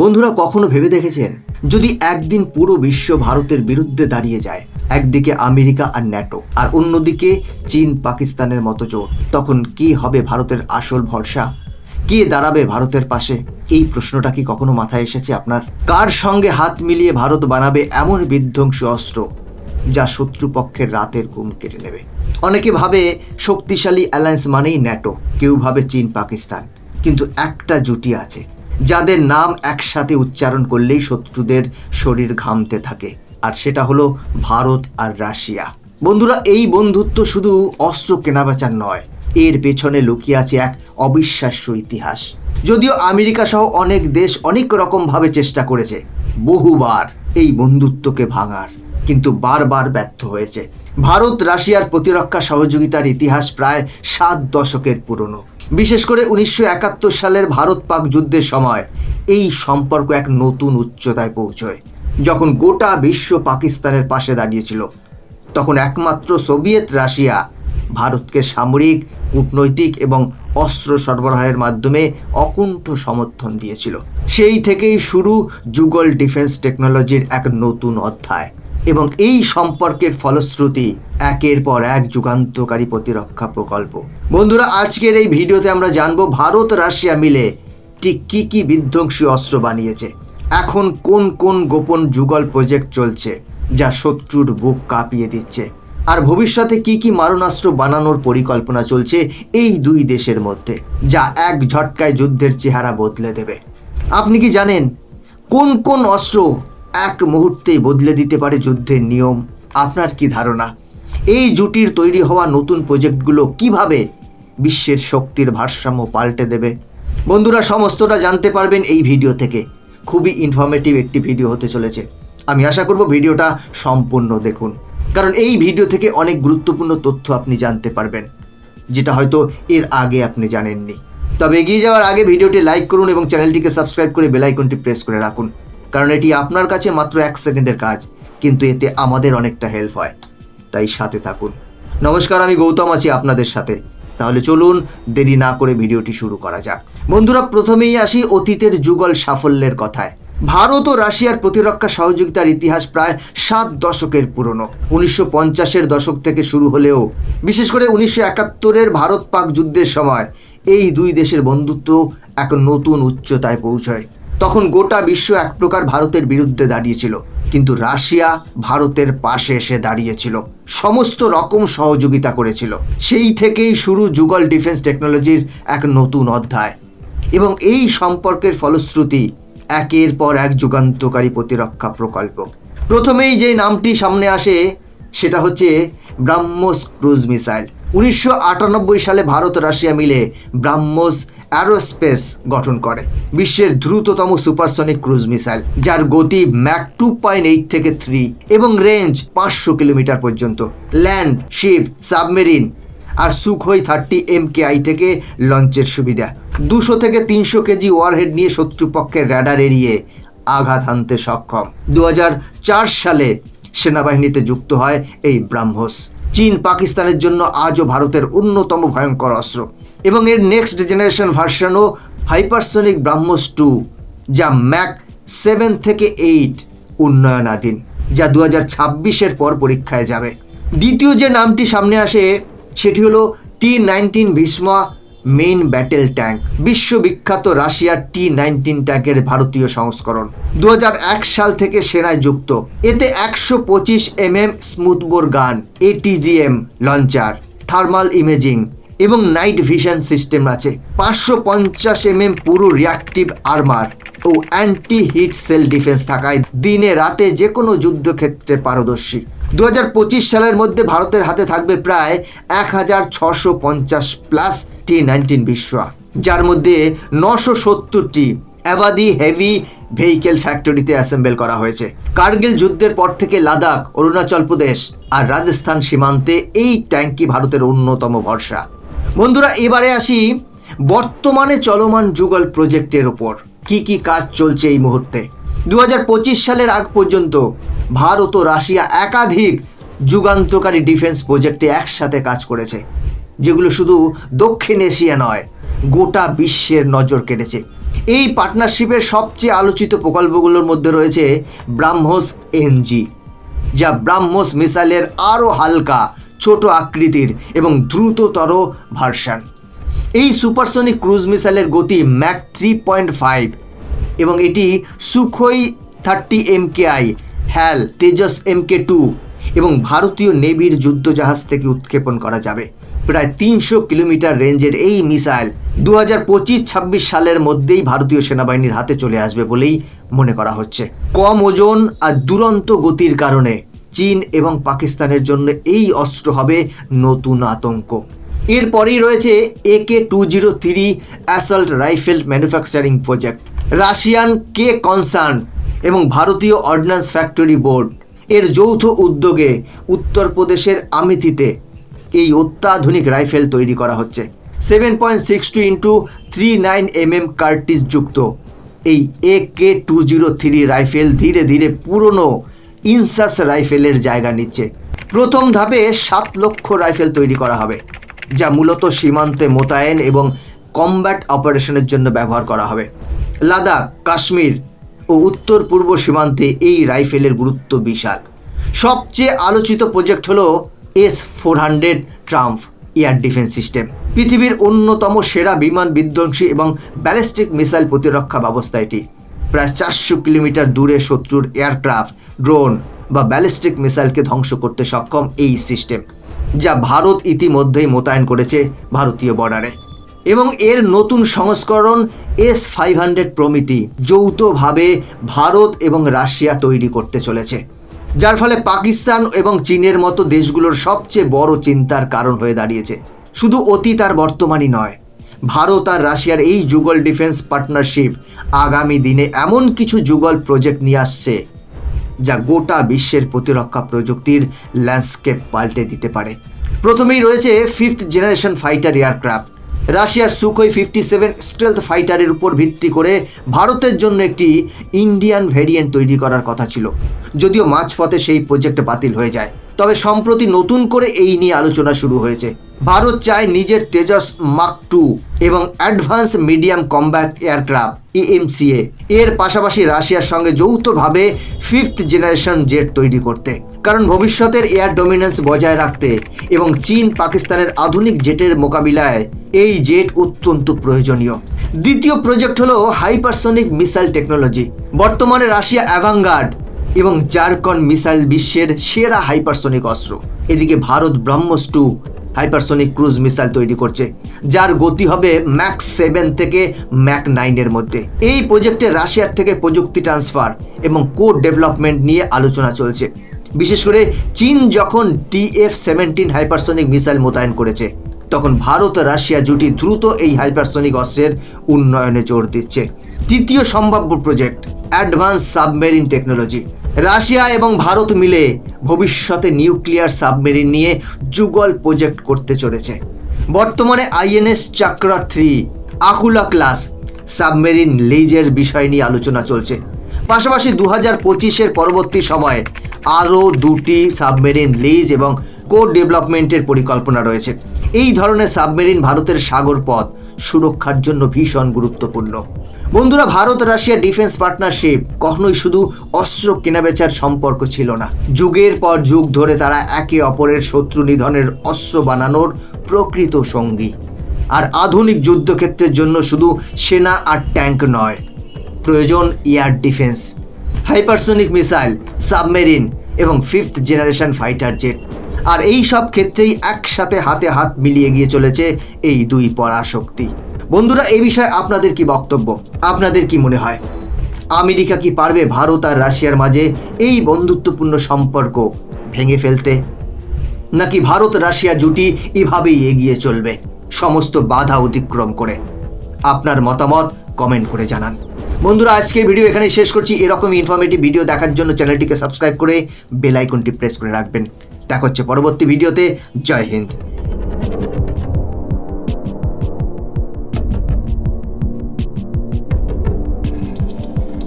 বন্ধুরা কখনো ভেবে দেখেছেন? যদি একদিন পুরো বিশ্ব ভারতের বিরুদ্ধে দাঁড়িয়ে যায়, একদিকে আমেরিকা আর ন্যাটো, আর অন্যদিকে চীন পাকিস্তানের মতো জোট, তখন কি হবে ভারতের আসল ভরসা? কে দাঁড়াবে ভারতের পাশে? এই প্রশ্নটা কি কখনো মাথায় এসেছে আপনার? কার সঙ্গে হাত মিলিয়ে ভারত বানাবে এমন বিধ্বংসী অস্ত্র যা শত্রুপক্ষের রাতের ঘুম কেড়ে নেবে? অনেকে ভাবে শক্তিশালী অ্যালায়েন্স মানেই ন্যাটো, কেউ ভাবে চীন পাকিস্তান, কিন্তু একটা জুটি আছে। যাদের নাম একসাথে উচ্চারণ করলেই শত্রুদের শরীর ঘামতে থাকে। আর সেটা হলো ভারত আর রাশিয়া। বন্ধুরা, এই বন্ধুত্ব শুধু অস্ত্র কেনাবেচার নয়, এর পেছনে লুকিয়ে আছে এক অবিশ্বাস্য ইতিহাস। যদিও আমেরিকা সহ অনেক দেশ অনেক রকমভাবে চেষ্টা করেছে, বহুবার এই বন্ধুত্বকে ভাঙার, কিন্তু বারবার ব্যর্থ হয়েছে। ভারত রাশিয়ার প্রতিরক্ষা সহযোগিতার ইতিহাস প্রায় সাত দশকের পুরনো। বিশেষ করে উনিশশো একাত্তর সালের ভারত পাক যুদ্ধের সময় এই সম্পর্ক এক নতুন উচ্চতায় পৌঁছয়। যখন গোটা বিশ্ব পাকিস্তানের পাশে দাঁড়িয়েছিল, তখন একমাত্র সোভিয়েত রাশিয়া ভারতকে সামরিক, কূটনৈতিক এবং অস্ত্র সরবরাহের মাধ্যমে অকুণ্ঠ সমর্থন দিয়েছিল। সেই থেকেই শুরু যুগল ডিফেন্স টেকনোলজির এক নতুন অধ্যায়। এবং এই সম্পর্কের ফলশ্রুতি একের পর এক যুগান্তকারী প্রতিরক্ষা প্রকল্প। বন্ধুরা, আজকের এই ভিডিওতে আমরা জানব ভারত রাশিয়া মিলে ঠিক কী কী বিধ্বংসী অস্ত্র বানিয়েছে। এখন কোন কোন গোপন যুগল প্রজেক্ট চলছে যা শত্রুর বুক কাঁপিয়ে দিচ্ছে। আর ভবিষ্যতে কি কি মারণাস্ত্র বানানোর পরিকল্পনা চলছে এই দুই দেশের মধ্যে, যা এক ঝটকায় যুদ্ধের চেহারা বদলে দেবে। আপনি কি জানেন কোন কোন অস্ত্র এক মুহূর্তে বদলে দিতে পারে যুদ্ধের নিয়ম। আপনার কি ধারণা? এই জুটির তৈরি হওয়া নতুন প্রজেক্টগুলো কীভাবে বিশ্বের শক্তির ভারসাম্য পাল্টে দেবে? বন্ধুরা, সমস্তটা জানতে পারবেন এই ভিডিও থেকে। খুবই ইনফরমেটিভ একটি ভিডিও হতে চলেছে। আমি আশা করব ভিডিওটা সম্পূর্ণ দেখুন। কারণ এই ভিডিও থেকে অনেক গুরুত্বপূর্ণ তথ্য আপনি জানতে পারবেন, যেটা হয়তো এর আগে আপনি জানেননি। তবে এগিয়ে যাওয়ার আগে ভিডিওটি লাইক করুন এবং চ্যানেলটিকে সাবস্ক্রাইব করে বেলাইকনটি প্রেস করে রাখুন। কারণ এটি আপনার কাছে মাত্র এক সেকেন্ডের কাজ, কিন্তু এতে আমাদের অনেকটা হেল্প হয়। তাই সাথে থাকুন। নমস্কার, আমি গৌতম আছি আপনাদের সাথে। তাহলে চলুন, দেরি না করে ভিডিওটি শুরু করা যাক। বন্ধুরা, প্রথমেই আসি অতীতের যুগল সাফল্যের কথায়। ভারত ও রাশিয়ার প্রতিরক্ষা সহযোগিতার ইতিহাস প্রায় সাত দশকের পুরনো। উনিশশো পঞ্চাশের দশক থেকে শুরু হলেও, বিশেষ করে উনিশশো একাত্তরের ভারত পাক যুদ্ধের সময়, এই দুই দেশের বন্ধুত্ব এক নতুন উচ্চতায় পৌঁছয়। তখন গোটা বিশ্ব এক প্রকার ভারতের বিরুদ্ধে দাঁড়িয়েছিল। কিন্তু রাশিয়া ভারতের পাশে এসে দাঁড়িয়েছিল। সমস্ত রকম সহযোগিতা করেছিল। সেই থেকেই শুরু যুগল ডিফেন্স টেকনোলজির এক নতুন অধ্যায়। এবং এই সম্পর্কের ফলশ্রুতি একের পর এক যুগান্তকারী প্রতিরক্ষা প্রকল্প। প্রথমেই যে নামটি সামনে আসে, সেটা হচ্ছে ব্রাহ্মোস ক্রুজ মিসাইল। উনিশশো আটানব্বই সালে ভারত রাশিয়া মিলে ব্রাহ্মোস অ্যারোস্পেস গঠন করে। বিশ্বের দ্রুততম সুপারসনিক ক্রুজ মিসাইল, যার গতি ম্যাক টু পয়েন্ট এইট থেকে থ্রি এবং রেঞ্জ পাঁচশো কিলোমিটার পর্যন্ত। Land ship submarine R Sukhoi thirty M K I থেকে লঞ্চের সুবিধা। দুশো থেকে তিনশো কেজি ওয়ারহেড নিয়ে শত্রুপক্ষের র্যাডার এড়িয়ে আঘাত হানতে সক্ষম। দু হাজার চার সালে সেনাবাহিনীতে যুক্ত হয় এই ব্রাহ্মস। চীন পাকিস্তানের জন্য আজও ভারতের অন্যতম ভয়ঙ্কর অস্ত্র। এবং এর নেক্সট জেনারেশন ভার্সানও হাইপারসনিক ব্রাহ্মস টু যা ম্যাক সেভেন থেকে এইট উন্নয়নাধীন, যা দু হাজার ছাব্বিশের পর পরীক্ষায় যাবে। দ্বিতীয় যে নামটি সামনে আসে, সেটি হলো T ninety Bhishma main battle tank বিশ্ববিখ্যাত রাশিয়ার টি নাইনটিন ট্যাঙ্কের ভারতীয় সংস্করণ। দু হাজার এক সাল থেকে সেনায় যুক্ত। এতে একশো পঁচিশ M M smoothbore gun ATGM launcher thermal imaging এবং নাইট ভিশন সিস্টেম আছে। পাঁচশো পঞ্চাশ এম এম পুরো রিয়াক্টিভ আর্মার ও অ্যান্টি হিট সেল ডিফেন্স থাকায় দিনে রাতে যে কোনো যুদ্ধক্ষেত্রে পারদর্শী। দু হাজার পঁচিশ সালের মধ্যে ভারতের হাতে থাকবে প্রায় এক হাজার ছশো পঞ্চাশ প্লাস টি নাইনটিন বিশ্ব যার মধ্যে নশো সত্তরটি অ্যাবাদি হেভি ভেহিকেল ফ্যাক্টরিতে অ্যাসেম্বল করা হয়েছে। কার্গিল যুদ্ধের পর থেকে লাদাখ, অরুণাচল প্রদেশ আর রাজস্থান সীমান্তে এই ট্যাঙ্কি ভারতের অন্যতম ভরসা। বন্ধুরা, এবারে আসি বর্তমানে চলমান যুগল প্রজেক্টের ওপর কি কি কাজ চলছে এই মুহূর্তে? দু হাজার পঁচিশ সালের আগ পর্যন্ত ভারত ও রাশিয়া একাধিক যুগান্তকারী ডিফেন্স প্রজেক্টে একসাথে কাজ করেছে, যেগুলো শুধু দক্ষিণ এশিয়া নয়, গোটা বিশ্বের নজর কেটেছে এই পার্টনারশিপের সবচেয়ে আলোচিত প্রকল্পগুলোর মধ্যে রয়েছে ব্রাহ্মস এনজি, যা ব্রাহ্মস মিসাইলের আরও হালকা ছোট আকৃতির এবং দ্রুততর ভার্সান। এই সুপারসনিক ক্রুজ মিসাইলের গতি ম্যাক থ্রি পয়েন্ট ফাইভ এবং এটি Sukhoi thirty M K I HAL Tejas M K two এবং ভারতীয় নেভির যুদ্ধজাহাজ থেকে উৎক্ষেপণ করা যাবে। প্রায় তিনশো কিলোমিটার রেঞ্জের এই মিসাইল দু হাজার পঁচিশ ছাব্বিশ সালের মধ্যেই ভারতীয় সেনাবাহিনীর হাতে চলে আসবে বলেই মনে করা হচ্ছে। কম ওজন আর দুরন্ত গতির কারণে চীন এবং পাকিস্তানের জন্য এই অস্ত্র হবে নতুন আতঙ্ক। এরপরেই রয়েছে AK two zero three assault rifle manufacturing project, Russian কে কনসার্ন এবং ভারতীয় অর্ডিন্যান্স ফ্যাক্টরি বোর্ড। এর যৌথ উদ্যোগে উত্তরপ্রদেশের আমিথিতে এই অত্যাধুনিক রাইফেল তৈরি করা হচ্ছে। Seven point six two into three nine M M cartridge যুক্ত। এই A K two zero three rifle ধীরে ধীরে পুরনো ইনসাস রাইফেলের জায়গা নিচ্ছে। প্রথম ধাপে সাত লক্ষ রাইফেল তৈরি করা হবে, যা মূলত সীমান্তে মোতায়েন এবং কমব্যাট অপারেশনের জন্য ব্যবহার করা হবে। লাদাখ, কাশ্মীর ও উত্তর পূর্ব সীমান্তে এই রাইফেলের গুরুত্ব বিশাল। সবচেয়ে আলোচিত প্রজেক্ট হলো S four hundred Triumf air defence system. পৃথিবীর অন্যতম সেরা বিমান বিধ্বংসী এবং ব্যালিস্টিক মিসাইল প্রতিরক্ষা ব্যবস্থা এটি। প্রায় চারশো কিলোমিটার দূরে শত্রুর এয়ারক্রাফট, ড্রোন বা ব্যালিস্টিক মিসাইলকে ধ্বংস করতে সক্ষম এই সিস্টেম, যা ভারত ইতিমধ্যেই মোতায়েন করেছে ভারতীয় বর্ডারে। এবং এর নতুন সংস্করণ এস ফাইভ হান্ড্রেড প্রমিতি যৌথভাবে ভারত এবং রাশিয়া তৈরি করতে চলেছে, যার ফলে পাকিস্তান এবং চীনের মতো দেশগুলোর সবচেয়ে বড় চিন্তার কারণ হয়ে দাঁড়িয়েছে। শুধু অতীত আর বর্তমানই নয় ভারত আর রাশিয়ার এই যুগল ডিফেন্স পার্টনারশিপ আগামী দিনে এমন কিছু যুগল প্রজেক্ট নিয়ে আসছে যা গোটা বিশ্বের প্রতিরক্ষা প্রযুক্তির ল্যান্ডস্কেপ পাল্টে দিতে পারে। প্রথমেই রয়েছে ফিফথ জেনারেশন ফাইটার এয়ারক্রাফট রাশিয়ার সুখোই ফিফটি সেভেন স্টেলথ ফাইটারের উপর ভিত্তি করে ভারতের জন্য একটি ইন্ডিয়ান ভেরিয়েন্ট তৈরি করার কথা ছিল। যদিও মাঝপথে সেই প্রজেক্ট বাতিল হয়ে যায়। তবে সম্প্রতি নতুন করে এই নিয়ে আলোচনা শুরু হয়েছে। ভারত চায় নিজের তেজস মাক টু এবং advance medium combat aircraft AMCA এর পাশাপাশি রাশিয়ার সঙ্গে যৌথভাবে ফিফথ জেনারেশন জেট তৈরি করতে। কারণ ভবিষ্যতের এয়ার ডমিনেন্স বজায় রাখতে এবং চীন পাকিস্তানের আধুনিক জেটের মোকাবিলায় এই জেট অত্যন্ত প্রয়োজনীয়। দ্বিতীয় প্রজেক্ট হলো হাইপারসনিক মিসাইল টেকনোলজি। বর্তমানে রাশিয়া অ্যাভাঙ্গার্ড এবং জারকন মিসাইল বিশ্বের সেরা হাইপারসনিক অস্ত্র। এদিকে Bharat BrahMos two hypersonic cruise missile তৈরি করছে, যার গতি হবে ম্যাক্স সেভেন থেকে ম্যাক নাইনের মধ্যে। এই প্রজেক্টে রাশিয়ার থেকে প্রযুক্তি ট্রান্সফার এবং কোড ডেভেলপমেন্ট নিয়ে আলোচনা চলছে। বিশেষ করে চীন যখন টিএফ সেভেন্টিন হাইপারসনিক মিসাইল মোতায়েন করেছে, তখন ভারত রাশিয়া জুটি দ্রুত এই হাইপারসনিক অস্ত্রের উন্নয়নে জোর দিচ্ছে। তৃতীয় সম্ভাব্য project advance submarine technology. Russia এবং ভারত মিলে ভবিষ্যতে নিউক্লিয়ার সাবমেরিন নিয়ে যুগল প্রজেক্ট করতে চলেছে। বর্তমানে INS Chakra three, Akula class, submarine লিজের বিষয় নিয়ে আলোচনা চলছে। পাশাপাশি দু হাজার পঁচিশের পরবর্তী সময়ে আরও দুটি সাবমেরিন লিজ এবং কোড ডেভেলপমেন্টের পরিকল্পনা রয়েছে। এই ধরনের সাবমেরিন ভারতের সাগর পথ সুরক্ষার জন্য ভীষণ গুরুত্বপূর্ণ। বন্ধুরা, ভারত রাশিয়া ডিফেন্স পার্টনারশিপ কখনোই শুধু অস্ত্র কেনাবেচার সম্পর্ক ছিল না। যুগের পর যুগ ধরে তারা একে অপরের শত্রু নিধনের অস্ত্র বানানোর প্রকৃত সঙ্গী। আর আধুনিক যুদ্ধক্ষেত্রের জন্য শুধু সেনা আর ট্যাঙ্ক নয়, প্রয়োজন air defence. Hypersonic missile, submarine এবং ফিফথ জেনারেশন ফাইটার জেট। আর এই সব ক্ষেত্রেই একসাথে হাতে হাত মিলিয়ে গিয়ে চলেছে এই দুই পরাশক্তি। বন্ধুরা, এই বিষয়ে আপনাদের কি বক্তব্য? আপনাদের কি মনে হয়? আমেরিকা কি পারবে ভারত আর রাশিয়ার মাঝে এই বন্ধুত্বপূর্ণ সম্পর্ক ভেঙে ফেলতে? নাকি ভারত, রাশিয়া জুটি এভাবেই এগিয়ে চলবে, সমস্ত বাধা অতিক্রম করে? আপনার মতামত কমেন্ট করে জানান। বন্ধুরা, আজকের ভিডিও এখানে শেষ করছি। এরকম ইনফরমেটিভ ভিডিও দেখার জন্য চ্যানেলটিকে সাবস্ক্রাইব করে বেল আইকনটি প্রেস করে রাখবেন। দেখা হচ্ছে পরবর্তী ভিডিওতে জয় হিন্দ।